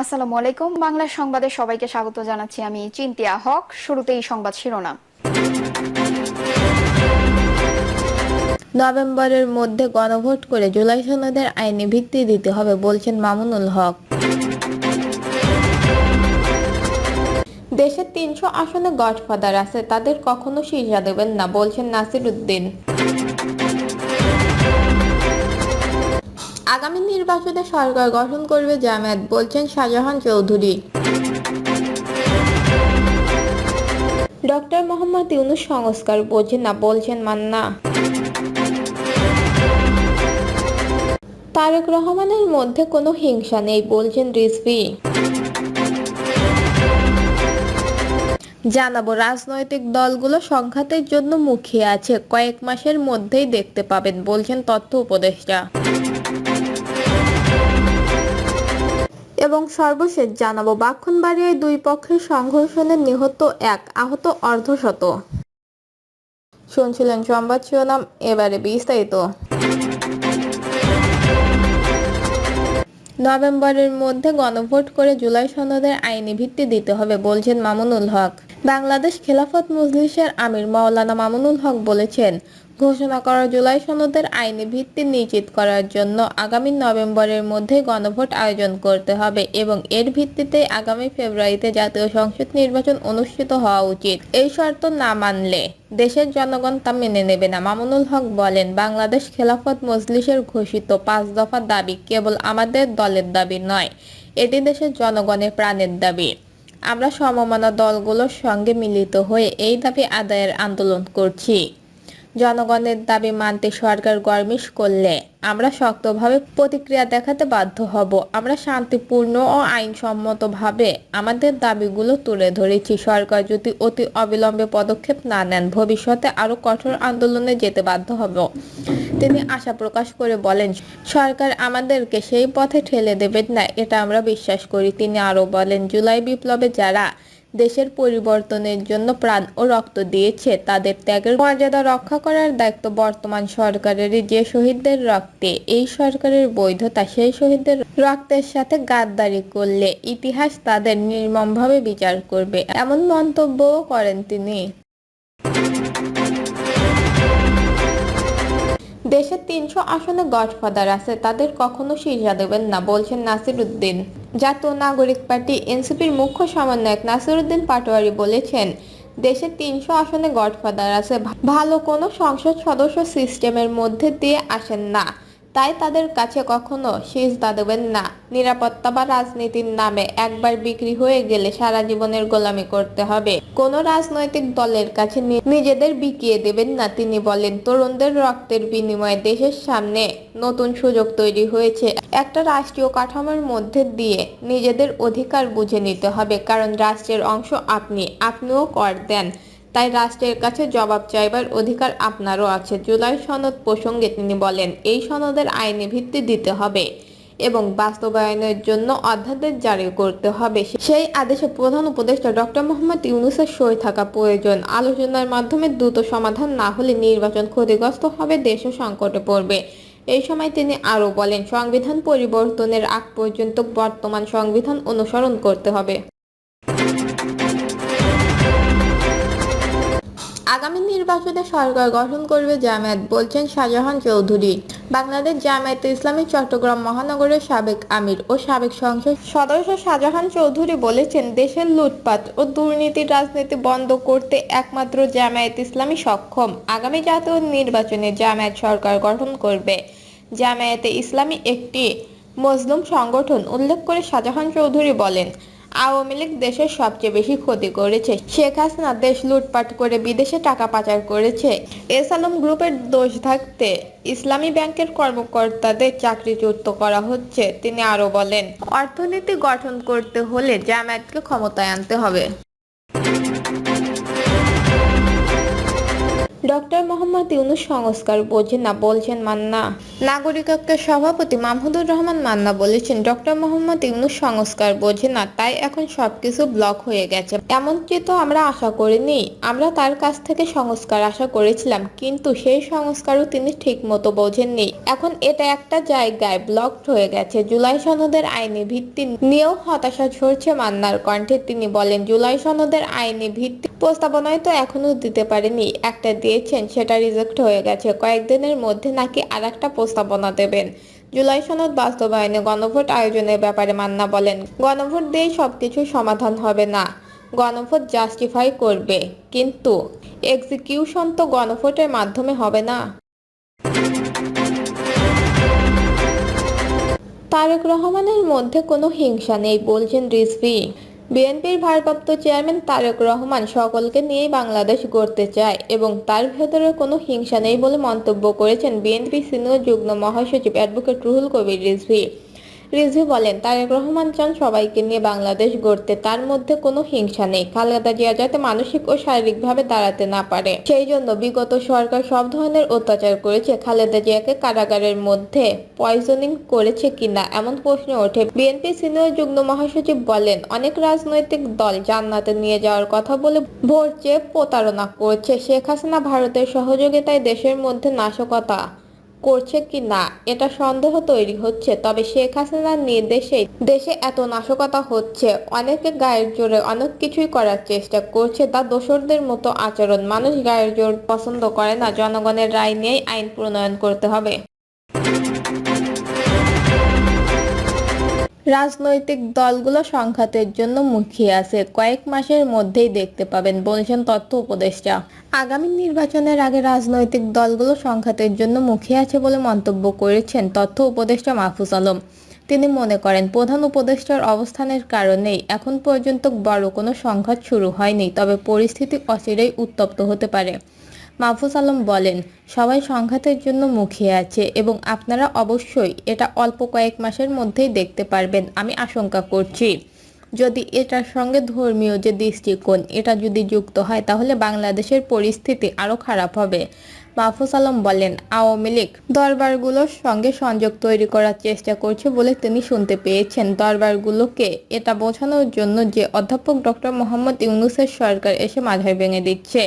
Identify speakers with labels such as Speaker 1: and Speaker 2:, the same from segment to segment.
Speaker 1: আসসালামু আলাইকুম। বাংলা সংবাদে সবাইকে স্বাগত জানাচ্ছি আমি চিন্তিয়া হক। শুরুতেই সংবাদ শিরোনাম।
Speaker 2: নভেম্বরের মধ্যে গণভোট করে জুলাই সনদের আইনি ভিত্তি দিতে হবে বলছেন মামুনুল হক। দেশের তিনশো আসনে গডফাদার আছে, তাদের কখনো শিজা দেবেন না, বলছেন নাসির উদ্দিন আগামী নির্বাচনে সরকার গঠন করবে জামায়াত, বলছেন শাহজাহান চৌধুরী। ডক্টর মোহাম্মদ ইউনুস সংস্কার বোঝে না, বলছেন মান্না। তারেক রহমানের মধ্যে কোনো হিংসা নেই, বলছেন রিজভি। জানাব, রাজনৈতিক দলগুলো সংঘাতের জন্য মুখিয়ে আছে, কয়েক মাসের মধ্যেই দেখতে পাবেন, বলছেন তথ্য উপদেষ্টা। এবং সর্বশেষ জানাব বাক্ষণবাড়িয়ায় দুই পক্ষের সংঘর্ষণে নিহত এক আহত অর্ধশত। শুনছিলেন সংবাদ শিরোনাম, এবারে বিস্তারিত। নভেম্বরের মধ্যে গণভোট করে জুলাই সনদের আইনি ভিত্তি দিতে হবে বলছেন মামুনুল হক। বাংলাদেশ খেলাফত মজলিসের আমির মাওলানা মামুনুল হক বলেছেন, ঘোষণা করা জুলাই সনদের আইনি ভিত্তি নিশ্চিত করার জন্য আগামী নভেম্বরের মধ্যে গণভোট আয়োজন করতে হবে এবং এর ভিত্তিতে আগামী ফেব্রুয়ারিতে জাতীয় সংসদ নির্বাচন অনুষ্ঠিত হওয়া উচিত। এই শর্ত না মানলে দেশের জনগণ তা মেনে নেবে না। মামুনুল হক বলেন, বাংলাদেশ খেলাফত মজলিসের ঘোষিত পাঁচ দফা দাবি কেবল আমাদের দলের দাবি নয়, এটি দেশের জনগণের প্রাণের দাবি। আমরা সমমানা দলগুলোর সঙ্গে মিলিত হয়ে এই দাবি আদায়ের আন্দোলন করছি। জনগণের দাবি মানতে সরকার গরমিশ করলে আমরা শক্তভাবে প্রতিক্রিয়া দেখাতে বাধ্য হব। আমরা শান্তিপূর্ণ ও আইনসম্মতভাবে আমাদের দাবিগুলো তুলে ধরেছি। সরকার যদি অতি অবিলম্বে পদক্ষেপ না নেন, ভবিষ্যতে আরও কঠোর আন্দোলনে যেতে বাধ্য হব। তিনি আশা প্রকাশ করে বলেন, সরকার আমাদেরকে সেই পথে ঠেলে দেবেন না, এটা আমরা বিশ্বাস করি। তিনি আরও বলেন, জুলাই বিপ্লবে যারা দেশের পরিবর্তনের জন্য প্রাণ ও রক্ত দিয়েছে, তাদের ত্যাগের মর্যাদা রক্ষা করার দায়িত্ব বর্তমান সরকারেরই, যে শহীদদের রক্তে, এই সরকারের বৈধতা, সেই শহীদদের রক্তের সাথে গাদ্দারি করলে ইতিহাস তাদের নির্মমভাবে বিচার করবে। এমন মন্তব্যও করেন তিনি। দেশের তিনশো আসনে গডফাদার আছে, তাদের কখনো শীর্ষা দেবেন না, বলছেন নাসির উদ্দিন জাতীয় নাগরিক পার্টি এনসিপির মুখ্য সমন্বয়ক নাসির উদ্দিন পাটোয়ারি বলেছেন দেশের তিনশো আসনে গডফাদার আছে ভালো কোনো সংসদ সদস্য সিস্টেমের মধ্যে দিয়ে আসেন না। তাই তাদের কাছে কখনো সিজদা দেবেন না। নিরাপত্তা বা রাজনীতির নামে একবার বিক্রি হয়ে গেলে সারা জীবনের গোলামি করতে হবে। কোন রাজনৈতিক দলের কাছে নিজেদের বিকিয়ে দেবেন না, তিনি বলেন। তরুণদের রক্তের বিনিময়ে দেশের সামনে নতুন সুযোগ তৈরি হয়েছে। একটা রাষ্ট্রীয় কাঠামোর মধ্যে দিয়ে নিজেদের অধিকার বুঝে নিতে হবে, কারণ রাষ্ট্রের অংশ আপনি, আপনিও কর দেন। তাই রাষ্ট্রের কাছে জবাব চাইবার অধিকার আপনারও আছে। জুলাই সনদ প্রসঙ্গে তিনি বলেন, এই সনদের আইনি ভিত্তি দিতে হবে এবং বাস্তবায়নের জন্য অধ্যাদেশ জারি করতে হবে। সেই আদেশে প্রধান উপদেষ্টা ডক্টর মোহাম্মদ ইউনুসের সই থাকা প্রয়োজন। আলোচনার মাধ্যমে দ্রুত সমাধান না হলে নির্বাচন ক্ষতিগ্রস্ত হবে দেশও সংকটে পড়বে। এই সময় তিনি আরও বলেন, সংবিধান পরিবর্তনের আগ পর্যন্ত বর্তমান সংবিধান অনুসরণ করতে হবে। আগামী নির্বাচনে সরকার গঠন করবে জামায়াত, বলছেন শাহজাহান চৌধুরী। বাংলাদেশ জামায়াতে ইসলামী চট্টগ্রাম মহানগরের সাবেক আমির ও সাবেক সংসদ সদস্য শাহজাহান চৌধুরী বলেছেন, দেশের লুটপাট ও দুর্নীতির রাজনীতি বন্ধ করতে একমাত্র জামায়াত ইসলামী সক্ষম। আগামী জাতীয় নির্বাচনে জামায়াত সরকার গঠন করবে। জামায়াতে ইসলামী একটি মজলুম সংগঠন, উল্লেখ করে শাহজাহান চৌধুরী বলেন আওয়ামী লীগ দেশের সবচেয়ে বেশি ক্ষতি করেছে। শেখ হাসিনা দেশ লুটপাট করে বিদেশে টাকা পাচার করেছে। এস আলম গ্রুপের দোষ থাকতে ইসলামী ব্যাংকের কর্মকর্তাদের চাকরিচ্যুত করা হচ্ছে, তিনি আরও বলেন। অর্থনীতি গঠন করতে হলে জামায়াতকে ক্ষমতায় আনতে হবে। ডক্টর মোহাম্মদ ইউনুস সংস্কার বোঝেন না, বলছেন মান্না। নাগরিকত্বের সভাপতি মাহমুদুর রহমান মান্না বলেছেন, ডক্টর মোহাম্মদ ইউনুস সংস্কার বোঝে না, তাই এখন সবকিছু ব্লক হয়ে গেছে। এমনকি তো আমরা আশা করিনি, আমরা তার কাছ থেকে সংস্কার আশা করেছিলাম, কিন্তু সেই সংস্কারও তিনি ঠিক মতো বোঝেননি। এখন এটা একটা জায়গায় ব্লকড হয়ে গেছে, জুলাই সনদের আইনি ভিত্তি নিয়েও হতাশা ঝরছে মান্নার কণ্ঠে। তিনি বলেন, জুলাই সনদের আইনি ভিত্তি প্রস্তাবনায় তো এখনও দিতে পারেনি, একটা দিয়েছেন, সেটা রিজেক্ট হয়ে গেছে। কয়েকদিনের মধ্যে নাকি আর একটা প্রস্তাবনা দেবেন। জুলাই সনদ বাস্তবায়নে গণভোট আয়োজনের ব্যাপারে মান্না বলেন, গণভোট দিয়েই সবকিছু সমাধান হবে না। গণভোট জাস্টিফাই করবে, কিন্তু এক্সিকিউশন তো গণভোটের মাধ্যমে হবে না। তারেক রহমানের মধ্যে কোনো হিংসা নেই, বলছেন রিজভি। বিএনপির ভারপ্রাপ্ত চেয়ারম্যান তারেক রহমান সকলকে নিয়েই বাংলাদেশ গড়তে চায় এবং তার ভেতরে কোনো হিংসা নেই বলে মন্তব্য করেছেন বিএনপি সিনিয়র যুগ্ম মহাসচিব অ্যাডভোকেট রুহুল কবির রিজভি। রিজভি বলেন, তারেক রহমান চান সবাইকে নিয়ে বাংলাদেশ গড়তে, তার মধ্যে কোনো হিংসা নেই। খালেদা জিয়া যাতে মানসিক ও শারীরিকভাবে দাঁড়াতে না পারে। সেই জন্য বিগত সরকার সব ধরনের অত্যাচার করেছে। খালেদা জিয়াকে কারাগারের মধ্যে পয়জনিং করেছে কিনা এমন প্রশ্ন ওঠে। বিএনপি সিনিয়র যুগ্ম মহাসচিব বলেন, অনেক রাজনৈতিক দল জান্নাতে নিয়ে যাওয়ার কথা বলে ভোট চেয়ে প্রতারণা করছে। শেখ হাসিনা ভারতের সহযোগিতায় দেশের মধ্যে নাশকতা করছে কি না, এটা সন্দেহ তৈরি হচ্ছে। তবে শেখ হাসিনার নির্দেশে দেশে এত নাশকতা হচ্ছে। অনেকে গায়ের জোরে অনেক কিছুই করার চেষ্টা করছে, তা দোসরদের মতো আচরণ। মানুষ গায়ের জোর পছন্দ করে না, জনগণের রায় নিয়েই আইন প্রণয়ন করতে হবে। রাজনৈতিক দলগুলো সংঘাতের জন্য মুখিয়ে আছে। কয়েক মাসের মধ্যেই দেখতে পাবেন, বলেছেন তথ্য উপদেষ্টা। আগামী নির্বাচনের আগে রাজনৈতিক দলগুলো সংঘাতের জন্য মুখিয়ে আছে বলে মন্তব্য করেছেন তথ্য উপদেষ্টা মাহফুজ আলম। তিনি মনে করেন, প্রধান উপদেষ্টার অবস্থানের কারণেই এখন পর্যন্ত বড় কোনো সংঘাত শুরু হয়নি, তবে পরিস্থিতি অচিরেই উত্তপ্ত হতে পারে। মাহফুজ আলম বলেন, সবাই সংঘাতের জন্য মুখিয়ে আছে এবং আপনারা অবশ্যই এটা অল্প কয়েক মাসের মধ্যেই দেখতে পারবেন, আমি আশঙ্কা করছি। যদি এটার সঙ্গে ধর্মীয় যে দৃষ্টিকোণ, এটা যদি যুক্ত হয়, তাহলে বাংলাদেশের পরিস্থিতি আরও খারাপ হবে। মাহফুজ আলম বলেন, আওয়ামী লীগ দরবারগুলোর সঙ্গে সংযোগ তৈরি করার চেষ্টা করছে বলে তিনি শুনতে পেয়েছেন। দরবারগুলোকে এটা বোঝানোর জন্য যে অধ্যাপক ডক্টর মোহাম্মদ ইউনুসের সরকার এসে মাথায় ভেঙে দিচ্ছে।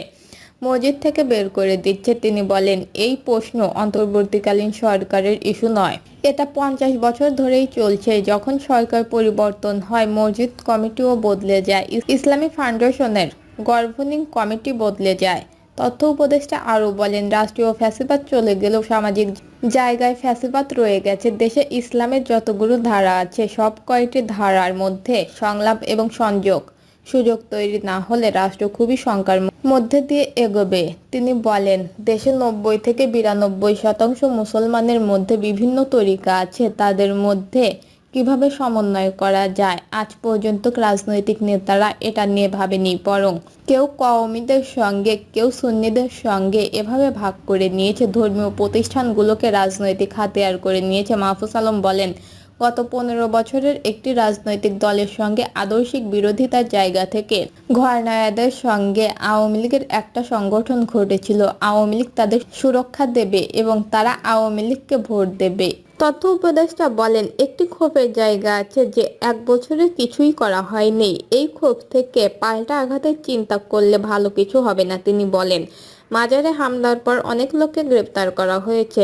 Speaker 2: মসজিদ থেকে বের করে দিচ্ছে। তিনি বলেন, এই প্রশ্ন অন্তর্বর্তীকালীন সরকারের ইস্যু নয়। এটা পঞ্চাশ বছর ধরেই চলছে। যখন সরকার পরিবর্তন হয় মসজিদ কমিটিও বদলে যায়। ইস- ইসলামী ফাউন্ডেশনের গভর্নিং কমিটি বদলে যায়। তথ্য উপদেষ্টা আরও বলেন, রাষ্ট্রীয় ফ্যাসিবাদ চলে গেলেও সামাজিক জায়গায় ফ্যাসিবাদ রয়ে গেছে। দেশে ইসলামের যতগুলো ধারা আছে, সব কয়টি ধারার মধ্যে সংলাপ এবং সংযোগ। সুযোগ তৈরি না হলে রাষ্ট্র খুবই শঙ্কার মধ্যে দিয়ে এগোবে। তিনি বলেন, দেশে নব্বই থেকে বিরানব্বই শতাংশ মুসলমানের মধ্যে বিভিন্ন তরিকা আছে, তাদের মধ্যে কীভাবে সমন্বয় করা যায়? আজ পর্যন্ত রাজনৈতিক নেতারা এটা নিয়ে ভাবেনি, বরং কেউ কওমিদের সঙ্গে, কেউ সুন্নিদের সঙ্গে এভাবে ভাগ করে নিয়েছে। ধর্মীয় প্রতিষ্ঠানগুলোকে রাজনৈতিক হাতিয়ার করে নিয়েছে। মাহফুজ আলম বলেন গত পনেরো বছরের একটি রাজনৈতিক দলের সঙ্গে আদর্শিক বিরোধিতার জায়গা থেকে ঘরনায়াদের সঙ্গে আওয়ামী লীগের একটা সংগঠন ঘটেছিল। আওয়ামী লীগ তাদের সুরক্ষা দেবে এবং তারা আওয়ামী লীগকে ভোট দেবে। তথ্য উপদেষ্টা বলেন, একটি ক্ষোভের জায়গা আছে যে এক বছরে কিছুই করা হয়নি। এই ক্ষোভ থেকে পাল্টা আঘাতের চিন্তা করলে ভালো কিছু হবে না, তিনি বলেন। মাজারে হামলার পর অনেক লোককে গ্রেপ্তার করা হয়েছে।